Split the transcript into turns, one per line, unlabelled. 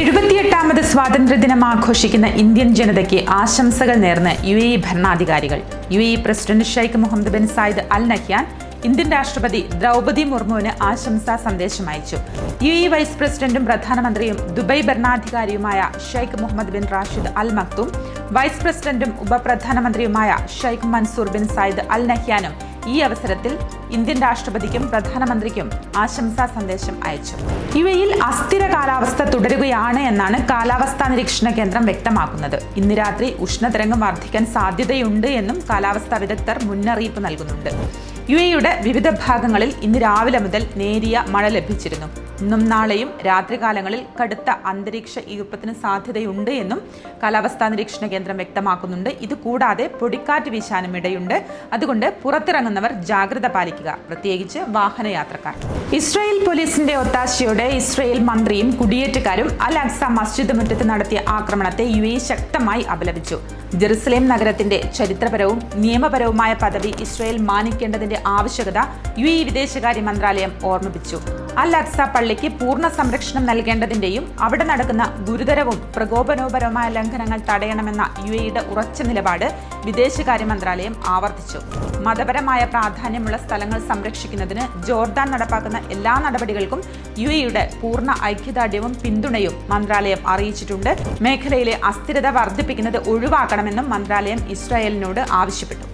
എഴുപത്തിയെട്ടാമത് സ്വാതന്ത്ര്യദിനം ആഘോഷിക്കുന്ന ഇന്ത്യൻ ജനതയ്ക്ക് ആശംസകൾ നേർന്ന് യു എ ഭരണാധികാരികൾ. U A president Sheikh Mohammed bin Zayed Al Nahyan Indian രാഷ്ട്രപതി ദ്രൗപദി മുർമുവിന് ആശംസാ സന്ദേശം അയച്ചു. യു എ വൈസ് പ്രസിഡന്റും പ്രധാനമന്ത്രിയും Dubai ഭരണാധികാരിയുമായ Sheikh Mohammed bin Rashid Al Maktoum vice പ്രസിഡന്റും ഉപപ്രധാനമന്ത്രിയുമായ Sheikh Mansour bin Zayed Al നഹ്യാനും ഈ അവസരത്തിൽ ഇന്ത്യൻ രാഷ്ട്രപതിക്കും പ്രധാനമന്ത്രിക്കും ആശംസാ സന്ദേശം അയച്ചു. യുഎയിൽ അസ്ഥിര കാലാവസ്ഥ തുടരുകയാണ് എന്നാണ് കാലാവസ്ഥാ നിരീക്ഷണ കേന്ദ്രം വ്യക്തമാക്കുന്നത്. ഇന്ന് രാത്രി ഉഷ്ണതരംഗം വർദ്ധിക്കാൻ സാധ്യതയുണ്ട് എന്നും കാലാവസ്ഥാ വിദഗ്ധർ മുന്നറിയിപ്പ് നൽകുന്നുണ്ട്. യു എയുടെ വിവിധ ഭാഗങ്ങളിൽ ഇന്ന് രാവിലെ മുതൽ നേരിയ മഴ ലഭിച്ചിരുന്നു. ഇന്നും നാളെയും രാത്രികാലങ്ങളിൽ കടുത്ത അന്തരീക്ഷ ഈർപ്പത്തിന് സാധ്യതയുണ്ട് എന്നും കാലാവസ്ഥാ നിരീക്ഷണ കേന്ദ്രം വ്യക്തമാക്കുന്നുണ്ട്. ഇത് കൂടാതെ പൊടിക്കാറ്റ് വീശാനും ഇടയുണ്ട്. അതുകൊണ്ട് പുറത്തിറങ്ങുന്നവർ ജാഗ്രത പാലിക്കുക. പ്രത്യേകിച്ച് വാഹനയാത്രക്കാർ. ഇസ്രായേൽ പോലീസിന്റെ ഒത്താശയോടെ ഇസ്രായേൽ മന്ത്രിയും കുടിയേറ്റക്കാരും അൽ അക്സ മസ്ജിദ് മുറ്റത്ത് നടത്തിയ ആക്രമണത്തെ യു എ ശക്തമായി അപലപിച്ചു. ജെറുസലേം നഗരത്തിന്റെ ചരിത്രപരവും നിയമപരവുമായ പദവി ഇസ്രായേൽ മാനിക്കേണ്ടതിന്റെ ആവശ്യകത യു എ വിദേശകാര്യ മന്ത്രാലയം ഓർമ്മിപ്പിച്ചു. അൽ അക്സ പള്ളിക്ക് പൂർണ സംരക്ഷണം നൽകേണ്ടതിന്റെയും അവിടെ നടക്കുന്ന ഗുരുതരവും പ്രകോപനോപരവുമായ ലംഘനങ്ങൾ തടയണമെന്ന യു എയുടെ ഉറച്ച നിലപാട് വിദേശകാര്യ മന്ത്രാലയം ആവർത്തിച്ചു. മതപരമായ പ്രാധാന്യമുള്ള സ്ഥലങ്ങൾ സംരക്ഷിക്കുന്നതിന് ജോർദാൻ നടപ്പാക്കുന്ന എല്ലാ നടപടികൾക്കും യു എയുടെ പൂർണ ഐക്യദാർഢ്യവും പിന്തുണയും മന്ത്രാലയം അറിയിച്ചിട്ടുണ്ട്. മേഖലയിലെ അസ്ഥിരത വർദ്ധിപ്പിക്കുന്നത് ഒഴിവാക്കണമെന്നും മന്ത്രാലയം ഇസ്രായേലിനോട് ആവശ്യപ്പെട്ടു.